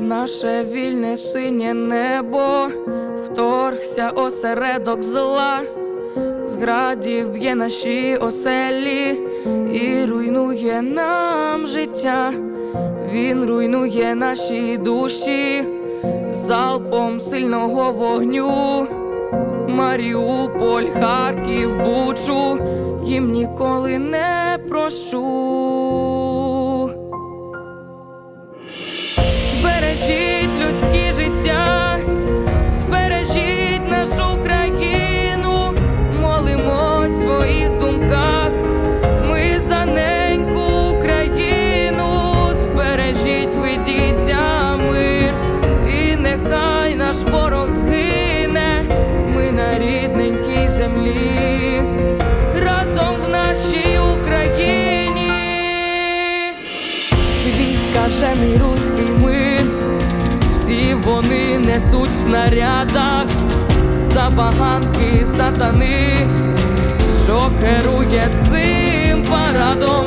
наше вільне синє небо, вторгся осередок зла, з градів б'є наші оселі і руйнує нам життя, він руйнує наші душі залпом сильного вогню. Маріуполь, Харків, Бучу, їм ніколи не прощу. Вони несуть в снарядах забаганки сатани, що керує цим парадом,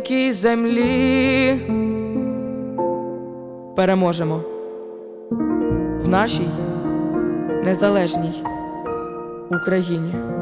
Рідненькій землі переможемо в нашій незалежній Україні.